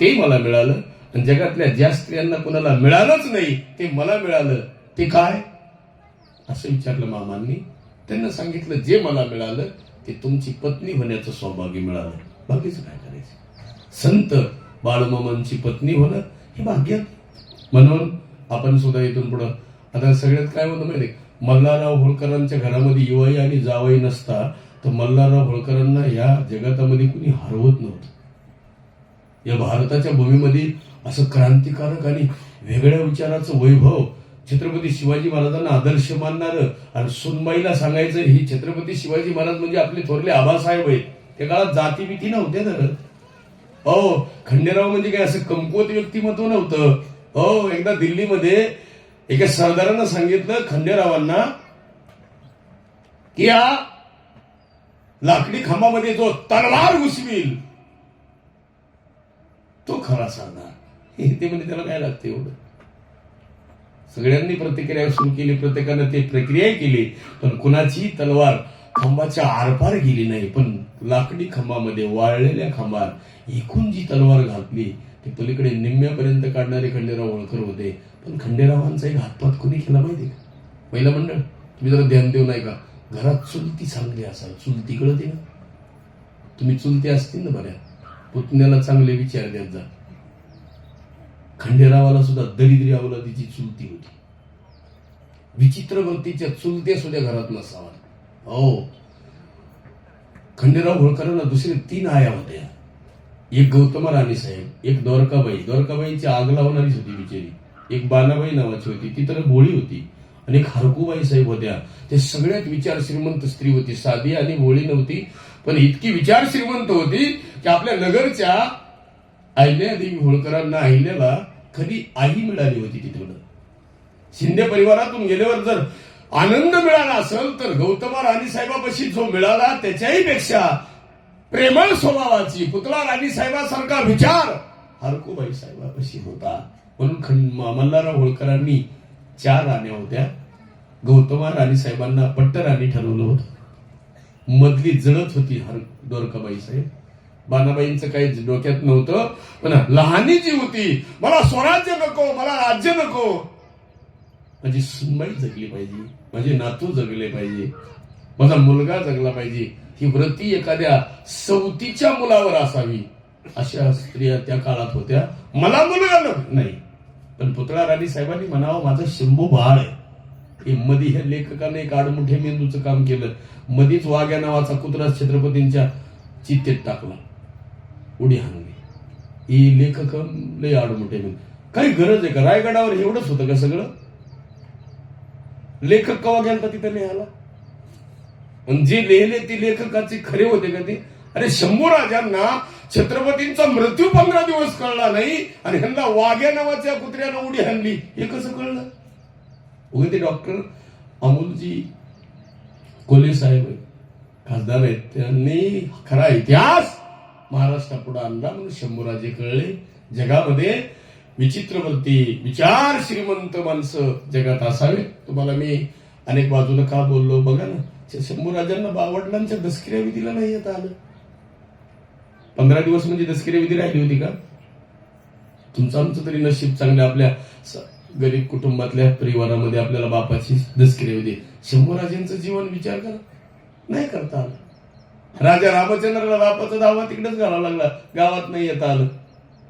ते मला मिळालं. आणि जगातल्या ज्या स्त्रियांना कुणाला मिळालंच नाही ते मला मिळालं. ते काय? असं विचारलं मामांनी. त्यांना सांगितलं जे मला मिळालं ते तुमची पत्नी होण्याचं सौभाग्य मिळालं. बाकीचं काय करायचं? संत बाळमामांची पत्नी होणं हे भाग्य. म्हणून आपण सुद्धा इथून पुढं आता सगळ्यात काय होतं माहिती मल्हारराव होळकरांच्या घरामध्ये युवाई आणि जावई नसता तर मल्हारराव होळकरांना या जगातामध्ये कुणी हरवत नव्हतं. या भारताच्या भूमीमध्ये असं क्रांतिकारक आणि वेगळ्या विचाराचं वैभव छत्रपती शिवाजी महाराजांना आदर्श मानणारं आणि सुनबाईला सांगायचं ही छत्रपती शिवाजी महाराज म्हणजे आपले थोरले आबासाहेब आहेत. त्या काळात जाती बिती नव्हत्या तर खंडेराव म्हणजे काय असं कमकुवत व्यक्तिमत्व नव्हतं. हो एकदा दिल्लीमध्ये एका सरदारानं सांगितलं खंडेरावांना की या लाकडी खांबामध्ये जो तलवार घुसवील तो खरा सरदार. हे ते म्हणजे त्याला काय लागतं एवढं? सगळ्यांनी प्रतिक्रिया सुरू केली प्रत्येकानं ते प्रक्रिया केली पण कुणाची तलवार खांबाच्या आरपार गेली नाही. पण लाकडी खांबामध्ये वाळलेल्या खांबात एकूण जी तलवार घातली ती पलीकडे निम्म्यापर्यंत काढणारे खंडेराव होळकर होते. पण खंडेरावांचा एक हातपात कुणी केला माहिती का? महिला मंडळ तुम्ही जरा ध्यान देऊ नाही का घरात चुलती चांगली असाल चुलतीकडं ते ना? तुम्ही चुलते असतील ना बऱ्या पुतण्याला चांगले विचार देत जात खंडेरावाला सुद्धा दरिद्री अवलादीची चुलती होती. विचित्र वृत्तीच्या चुलत्या सुद्धा घरात नसावा. हो. खंडेराव होळकरांना दुसरे तीन आया होत्या. एक गौतम राणी साहेब एक द्वारकाबाई. द्वारकाबाईची आग लावणारीच होती बिचारी. एक बालाबाई नावाची होती. ती तर भोळी होती. आणि एक हरकूबाई साहेब होत्या. ते सगळ्यात विचार श्रीमंत स्त्री होती. साधी आणि भोळी नव्हती. पण इतकी विचार श्रीमंत होती की आपल्या नगरच्या अहिल्यादेवी होळकरांना अहिल्याला खरी आई मिळाली होती तिथून शिंदे परिवारातून गेल्यावर जर आनंद मिळाला असेल तर गौतमा राणी साहेबापाशी जो मिळाला त्याच्याही पेक्षा प्रेमळ स्वभावाची पुतळा राणी साहेबासारखा विचार हरकोबाई साहेबापाशी होता. म्हणून खंड मल्हारराव होळकरांनी चार राण्या होत्या. गौतमा राणी साहेबांना पट्ट राणी ठरवलं होतं. मधली जळत होती हर दोरकाबाई साहेब. बानाबाईंचं काही डोक्यात नव्हतं. पण लहानी जी होती मला स्वराज्य नको मला राज्य नको. माझी सुनबाई जगली पाहिजे माझे नातू जगले पाहिजे माझा मुलगा जगला पाहिजे ही व्रती एखाद्या सवतीच्या मुलावर असावी. अशा स्त्रिया त्या काळात होत्या. मला मुलगा नाही. पण पुतळा राणी साहेबांनी म्हणावं माझं शंभू बाळ आहे. मधी ह्या लेखकाने एक आडमुठे मेंदूचं काम केलं. मधीच वाघ्या नावाचा कुत्रा छत्रपतींच्या चित्तेत टाकला. उडी हाणली. ही लेखक लय आडमुठे मेंदू काही गरज आहे का? रायगडावर एवढंच होतं का सगळं? लेखक कवा गेलता तिथे लिहायला? पण जे लिहिले ते लेखकाचे खरे होते का ते? अरे शंभू राजांना छत्रपतींचा मृत्यू पंधरा दिवस कळला नाही. आणि ह्यांना वाघ्या नावाच्या कुत्र्यानं उडी हाणली. हे कसं कळलं? उगे ते डॉक्टर अमोलजी कोले साहेब खासदार आहेत. त्यांनी खरा इतिहास महाराष्ट्रापुढे आणला म्हणून शंभूराजे कळले. जगामध्ये विचित्रवृत्ती विचार श्रीमंत माणसं जगात असावे. तुम्हाला मी अनेक बाजूने का बोललो? बघा ना शंभूराजांना बावडलांच्या दसकिऱ्या विधीला नाही आता आलं. पंधरा दिवस म्हणजे दसकिऱ्या विधी राहिली होती का? तुमचं आमचं तरी नशीब चांगलं आपल्या गरीब कुटुंबातल्या परिवारामध्ये आपल्याला बापाची दसकिऱ्या विधी शंभूराजेंचं जीवन विचार करा. नाही करता आलं. राजा रामचंद्राला बापाचा दावा तिकडेच घालावा लागला. गावात नाही येता आलं.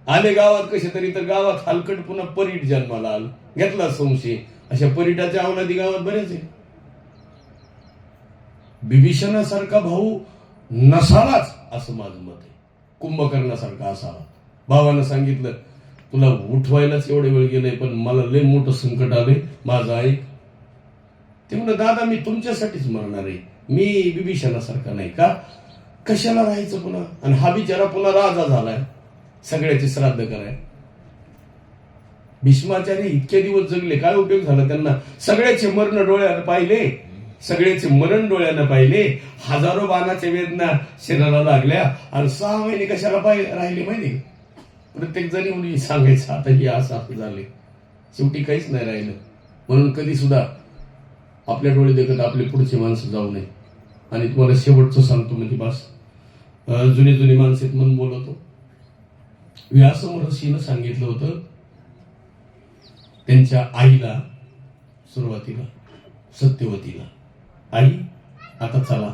आले गावात कसे तरी तर गावात हलकट पुन्हा परीट जन्माला आलं. घेतला संशय. अशा परीटाच्या अवलादी गावात बरेच आहे बिभीषणासारखा भाऊ नसावाच असं माझं मत आहे. कुंभकर्णासारखा असावा. भावानं सांगितलं तुला उठवायलाच एवढे वेळ गेले पण मला लय मोठं संकट आले माझं ऐक. ते म्हणलं दादा मी तुमच्यासाठीच मरणार आहे. मी बिभीषणासारखा नाही का? कशाला राहायचं पुन्हा? आणि हा बिचारा पुन्हा राजा झालाय. सगळ्याचे श्राद्ध कराय. भीष्माचार्य इतके दिवस जगले. काय उपयोग झाला त्यांना? सगळ्याचे मरण डोळ्यानं पाहिले. सगळ्याचे मरण डोळ्यानं पाहिले. हजारो बाणाच्या वेदना शरीराला लागल्या. आणि सहा महिने कशाला पाहिले राहिले माहिती प्रत्येक जणी मुली सांगायचं आता ही असं असं झाले शेवटी काहीच नाही राहिलं. म्हणून कधी सुद्धा आपल्या डोळे देखत आपले पुढचे माणसं जाऊ नये. आणि तुम्हाला शेवटचं सांगतो म्हणजे बस. जुने जुने जुनी आहेत म्हणून बोलवतो व्यास महर्षीनं सांगितलं होतं त्यांच्या आईला सुरुवातीला सत्यवतीला आई आता चला.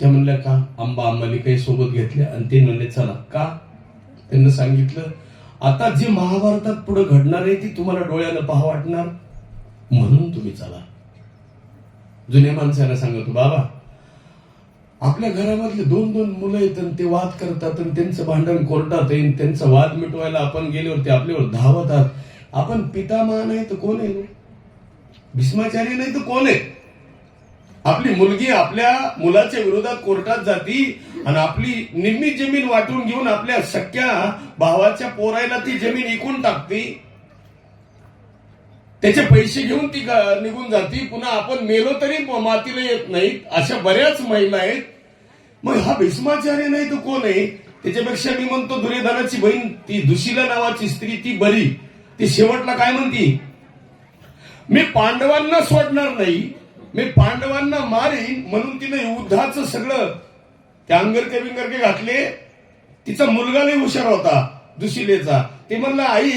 त्या म्हणल्या का? आंबा आंबाली काही सोबत घेतल्या? आणि ते म्हणले चला. का? त्यांना सांगितलं आता जे महाभारतात पुढे घडणार आहे ती तुम्हाला डोळ्यानं पहा वाटणार. म्हणून तुम्ही चला. जुन्या माणसाला सांगतो बाबा आपल्या घरामधले दोन दोन मुलं आहेत आणि ते वाद करतात आणि त्यांचं भांडण कोर्टात येईन त्यांचा वाद मिटवायला आपण गेल्यावर ते आपल्यावर धावतात आपण पितामा नाही तर कोण आहे? भीष्माचार्य नाही तर कोण आहे? आपली मुलगी आपल्या मुलाच्या विरोधात कोर्टात जाती आणि आपली निम्मी जमीन वाटून घेऊन आपल्या सख्या भावाच्या पोरायला ती जमीन इकून टाकते. त्याचे पैसे घेऊन ती निघून जाती. पुन्हा आपण मेलो तरी मातीला येत नाहीत. अशा बऱ्याच महिला आहेत. मग हा भीष्माचार्य नाही तो कोण आहे? त्याच्यापेक्षा मी म्हणतो दुर्योधनाची बहीण ती दुशिला नावाची स्त्री ती बरी. ती शेवटला काय म्हणती? मी पांडवांना सोडणार नाही. मी पांडवांना मारीन म्हणून तिने युद्धाचं सगळं ते अंगरके बिंगरके घातले. तिचा मुलगा लई हुशार होता दुशिलेचा ते म्हणलं आई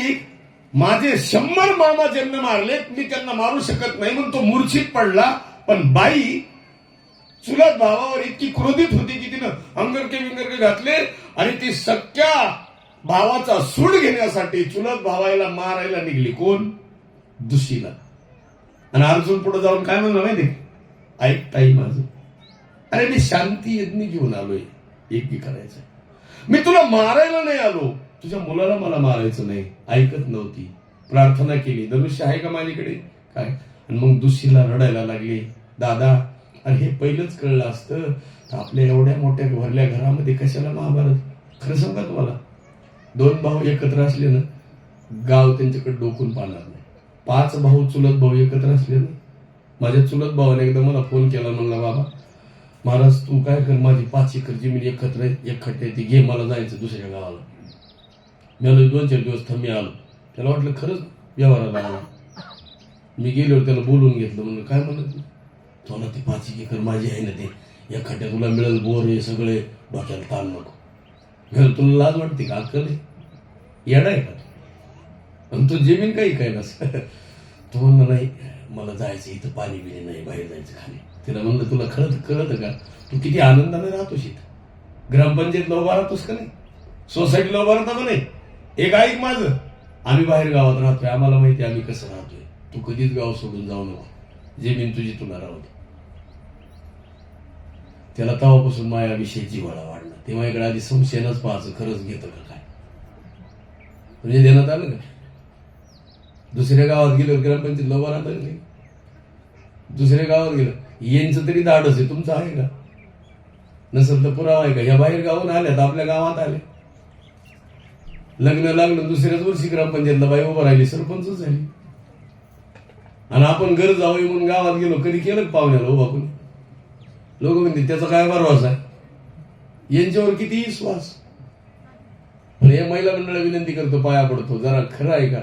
माझे शंभर मामा ज्यांना मारलेत मी त्यांना मारू शकत नाही म्हणून तो मूर्छित पडला. पण बाई चुलत भावावर इतकी क्रोधित होती की तिनं अंगरके विंगरके घातले आणि ती सख्या भावाचा सूड घेण्यासाठी चुलत भावायला मारायला निघली. कोण? दुशीला आणि अर्जुन पुढे जाऊन काय म्हणलं माहिती ऐक माझं. अरे मी शांती यज्ञ घेऊन आलोय. एक बी करायचं मी तुला मारायला नाही आलो. तुझ्या मुलाला मला मारायचं नाही. ऐकत नव्हती. प्रार्थना केली. धनुष्य आहे का माझ्याकडे? काय? आणि मग दुसरीला रडायला लागली. दादा अरे हे पहिलंच कळलं असतं. तर आपल्या एवढ्या मोठ्या भरल्या घरामध्ये कशाला महाभारत? खरं सांगा तुम्हाला. दोन भाऊ एकत्र असले ना गाव त्यांच्याकडे डोकून पाहणार नाही. पाच भाऊ चुलत भाऊ एकत्र असले ना माझ्या चुलत भावाने एकदा मला फोन केला म्हणला बाबा महाराज तू काय कर माझी पाच एकर जमीन एकत्र आहे, एक खट्टे ती घे मला जायचं दुसऱ्या गावाला. मी आलो दोन चार दिवस थांबी आलो. त्याला वाटलं खरंच व्यवहाराला आला. मी गेलो त्याला बोलून घेतलं म्हणलं काय म्हणत ना ती पाच एक एकर माझी आहे ना ते. या खड्ड्या तुला मिळेल बोर हे सगळे डोक्याला ताण नको. मिळेल तुला लाज वाटते का? अक्कल आहे? येडा आहे का पण आणि तू जमीन काही काय नस तो म्हणलं नाही मला जायचं इथं पाणी बिणी नाही बाहेर जायचं खाली. तिला म्हणलं तुला कळत कळत का? तू किती आनंदाने राहतोस इथं. ग्रामपंचायतला उभा राहतोस का नाही? सोसायटीला उभा राहता का नाही? एक ऐक माझं. आम्ही बाहेर गावात राहतोय. आम्हाला माहिती आहे आम्ही कसं राहतोय. तू कधीच गाव सोडून जाऊ नको. जमीन तुझी तुला राहू दे. त्याला तेव्हापासून मायाविषयी जिव्हाळा वाढला. तेव्हा इकडे आधी संशयानच पाहायचं खरंच घेतं का काय? म्हणजे देण्यात आलं का? दुसऱ्या गावात गेलो ग्रामपंचायत लोबा राहता नाही दुसऱ्या गावात गेलं. यांचं तरी धाडस आहे तुमचं आहे का? नसेल तर पुरावा आहे का? ह्या बाहेर गावून आल्यात आपल्या गावात आले. लग्न लागलं दुसऱ्याच वर्षी ग्रामपंचायतला बाई उभं राहिली सरपंच झाली. आणि आपण घर जावं म्हणून गावात गेलो कधी केलं पाहुण्याला उभा कोणी? लोक म्हणते त्याचा काय भरवास? आहे यांच्यावर किती विश्वास? पण हे महिला मंडळ विनंती करतो पाया पडतो जरा खरं आहे का?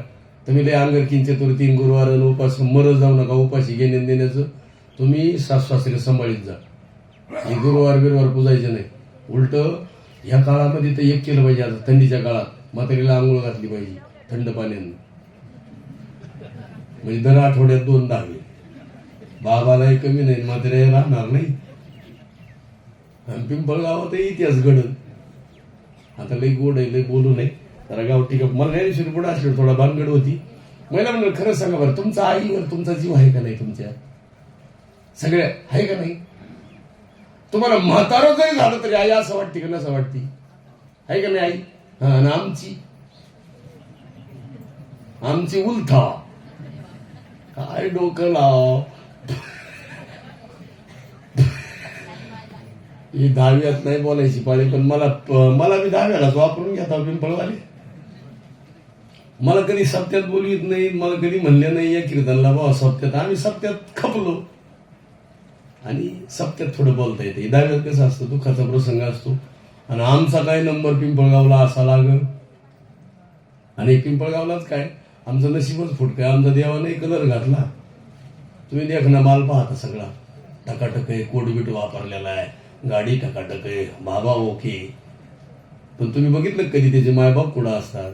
तुम्ही लय अंगर किंचितवर तीन गुरुवार उपास मरत जाऊ नका उपाशी घेणे देण्याचं. तुम्ही सासू सांभाळीत जा. हे गुरुवार बिरुवार पुजायचे नाही. उलट ह्या काळामध्ये तर एक केलं पाहिजे आता थंडीच्या काळात. म्हातारीला आंघोळ घातली पाहिजे थंड पाण्यानं. म्हणजे दर आठवड्यात दोन दहावे बाबालाही कमी नाही म्हातारे राहणार नाही. आणि पिंपळगावातही इतिहास घडत आता लई गोड आहे लई बोलू नये. जरा गावठी टिका मला ज्ञानेश्वरी पुढे असले थोडा भानगड होती. महिला म्हणलं खरं सांगा बरं तुमचा आईवर तुमचा जीव आहे का नाही तुमच्या? सगळ्या आहे का नाही? तुम्हाला म्हातारा जरी झालं तरी आई असं वाटते का नसं वाटते? आहे का नाही आई? हा आणि आमची? आमची उलथा. काय डोकं लाव. ही दहाव्यात नाही बोलायची पाळी पण मला मला मी दहाव्यालाच वापरून घेता पिंपळवाले मला कधी सप्त्यात येत नाही मला कधी म्हणले नाही या कीर्तनला बाबा सप्त्यात आम्ही सप्त्यात खपलो. आणि सप्त्यात थोडं बोलता येते. दहाव्यात कसं असतं? दुःखाचा प्रसंग असतो. आणि आमचा काय नंबर पिंपळगावला असा लाग? आणि पिंपळगावलाच काय? आमचं नशीबच फुटकं आहे. आमचा देवाने कलर घातला. तुम्ही देखना माल पाहता सगळा. टकाटक आहे कोडबीट वापरलेला आहे. गाडी टकाटक आहे. बाबा ओके. पण तुम्ही बघितलं कधी त्याचे मायबाप कुठं असतात?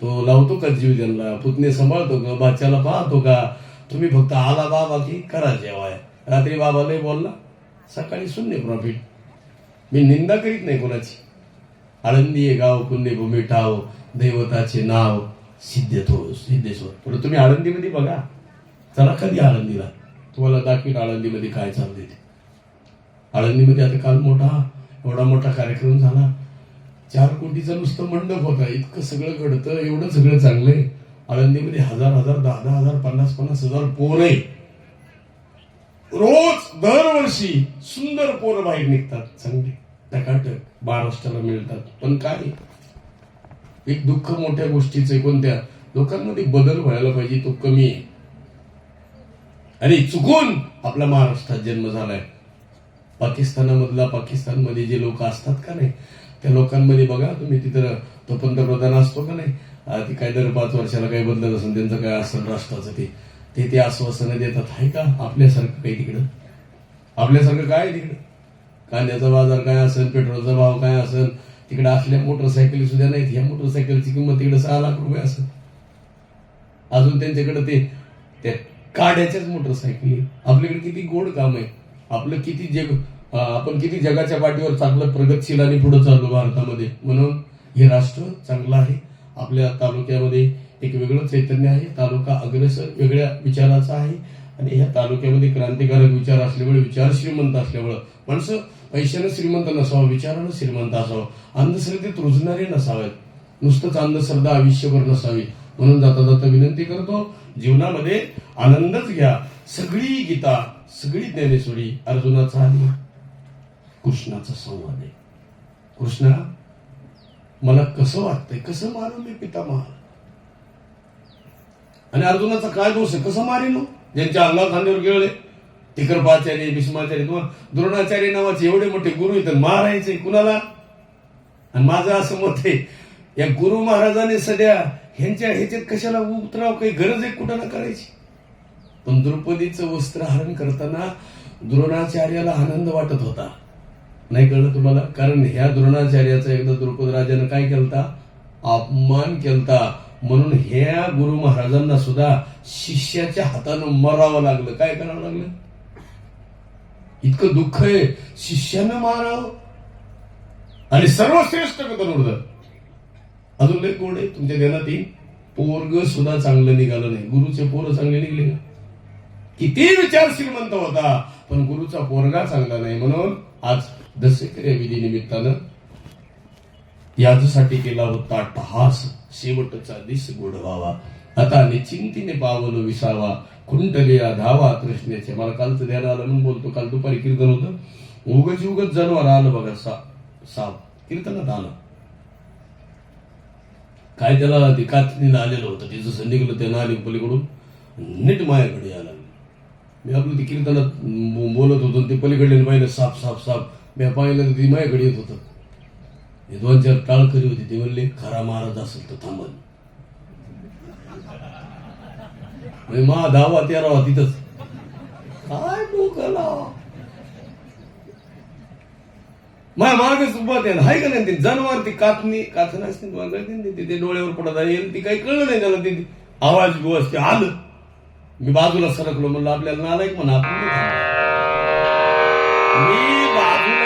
तो लावतो का जीव त्यांना? पुतणे सांभाळतो का? बाच्याला पाहतो का? तुम्ही फक्त आला बाबा की करा जेवाय. रात्री बाबा बोलला सकाळी शून्य प्रॉफिट मी निंदा करीत नाही कोणाची. आळंदी हे गाव पुण्यभूमी ठाव दैवताचे नाव सिद्धेश्वर सिद्धेश्वर. पण तुम्ही आळंदीमध्ये बघा. चला कधी आळंदीला? तुम्हाला दाखवीन आळंदीमध्ये काय चालते ते. आळंदीमध्ये आता काल मोठा एवढा मोठा कार्यक्रम झाला. चार कोटीचं नुसतं मंडप होता. इतकं सगळं घडतं एवढं सगळं चांगलंय आळंदीमध्ये हजार हजार दहा दहा हजार पन्नास पन्नास हजार पोर आहे रोज दरवर्षी सुंदर पोरं बाहेर निघतात. चांगले. टकाटक. महाराष्ट्राला मिळतात. पण काय? एक दुःख मोठ्या गोष्टीचं आहे, कोणत्या? लोकांमध्ये बदल व्हायला पाहिजे तो कमी आहे. आणि चुकून आपल्या महाराष्ट्रात जन्म झालाय. पाकिस्तानामधला पाकिस्तानमध्ये जे लोक असतात का नाही? त्या लोकांमध्ये बघा तुम्ही तिथं तो पंतप्रधान असतो का नाही? ती काय दर पाच वर्षाला काही बदलत असेल त्यांचं काय असेल राष्ट्राचं ते? ते ते आश्वासनं देतात आहे का? आपल्यासारखं काही तिकडं? आपल्यासारखं काय आहे तिकडं? कांद्याचा बाजार काय असेल पेट्रोलचा भाव काय असेल? तिकडे असल्या मोटरसायकली सुद्धा नाहीत. ह्या मोटरसायकलची किंमत तिकडे सहा लाख रुपये असेल. अजून त्यांच्याकडे ते त्या काड्याच्याच मोटरसायकली आपल्याकडे किती गोड काम आहे. आपलं किती जे आपण किती जगाच्या पाठीवर चांगलं प्रगतशील आणि पुढे चाललो भारतामध्ये. म्हणून हे राष्ट्र चांगलं आहे. आपल्या तालुक्यामध्ये एक वेगळं चैतन्य आहे. तालुका अग्रेसर वेगळ्या विचाराचा आहे. आणि ह्या तालुक्यामध्ये क्रांतिकारक विचार असल्यामुळे विचार श्रीमंत असल्यामुळं. माणसं पैशानं श्रीमंत नसावं विचारानं श्रीमंत असावं. अंधश्रद्धेत रुजणारे नसावेत. नुसतंच अंधश्रद्धा आयुष्यभर नसावी. म्हणून जाता जाता विनंती करतो जीवनामध्ये आनंदच घ्या. सगळी गीता सगळी ज्ञानेश्वरी अर्जुनाचा आणि कृष्णाचा संवाद आहे. कृष्णा मला कसं वाटतंय? कसं मारू मी पितामहा आणि अर्जुनाचा काय दोष आहे? कसं मारेन ज्यांच्या अंगा खांद्यावर गेले तिकरपाचार्य भीष्माचार्य किंवा द्रोणाचार्य नावाचे एवढे मोठे गुरु इथं मारायचे कुणाला? आणि माझं असं मत आहे या गुरु महाराजाने सध्या ह्यांच्या ह्याच्यात कशाला उतराव काही गरज आहे कुठं ना करायची? पण द्रौपदीचं वस्त्रहरण करताना द्रोणाचार्याला आनंद वाटत होता. नाही कळलं तुम्हाला? कारण ह्या द्रोणाचार्याचा एकदा द्रुपद राजानं काय केलता? अपमान केलता. म्हणून ह्या गुरु महाराजांना सुद्धा शिष्याच्या हातानं मरावं लागलं. काय करावं लागलं? इतकं दुःख आहे. शिष्यानं मारावं. आणि सर्वश्रेष्ठ कथन अजून लय कोण आहे. तुमच्या ध्यानात येईल. पोरग सुद्धा चांगलं निघालं नाही. गुरुचे पोरं चांगले निघले ना. किती विचार श्रीमंत होता. पण गुरुचा पोरगा चांगला नाही म्हणून आज दसऱ्या विधी निमित्तानं केला होता टहास शेवटचा दिस गोडवावा. व्हावा आता निश्चिंतीने पावलो विसावा कुंटलिया धावा कृष्णेचे मला कालचं ध्यान आलं म्हणून बोलतो. काल दुपारी कीर्तन होतं. उगच उगच जनावर आलं बघा सा साप. कीर्तनात आलं. काय त्याला ते कातणीला आलेलं होतं ते जसं निघलं त्या नाली पलीकडून नीट मायाकडे आलं. मी आपलं ते कीर्तनात बोलत होतो ते पलीकडले पाहिलं साप साप साप. मी पाहिलं तर ती माझ्याकडे येत होतं. हे दोन चार टाळकरी होती ते म्हणले खरा महाराज असेल तर थांबल म्हणजे मा दहावा तेरावा तिथंच. काय डोकं माझ्या मागच उभा त्यानं हाय का नाही ते जनावर ती कातणी कातण असते ते- ते डोळ्यावर पडत आहे. ती काही कळलं नाही त्याला ते आवाज बिवाज ते आलं. मी बाजूला सरकलो म्हणलं आपल्याला नालायक म्हणा आपण मी बाजूला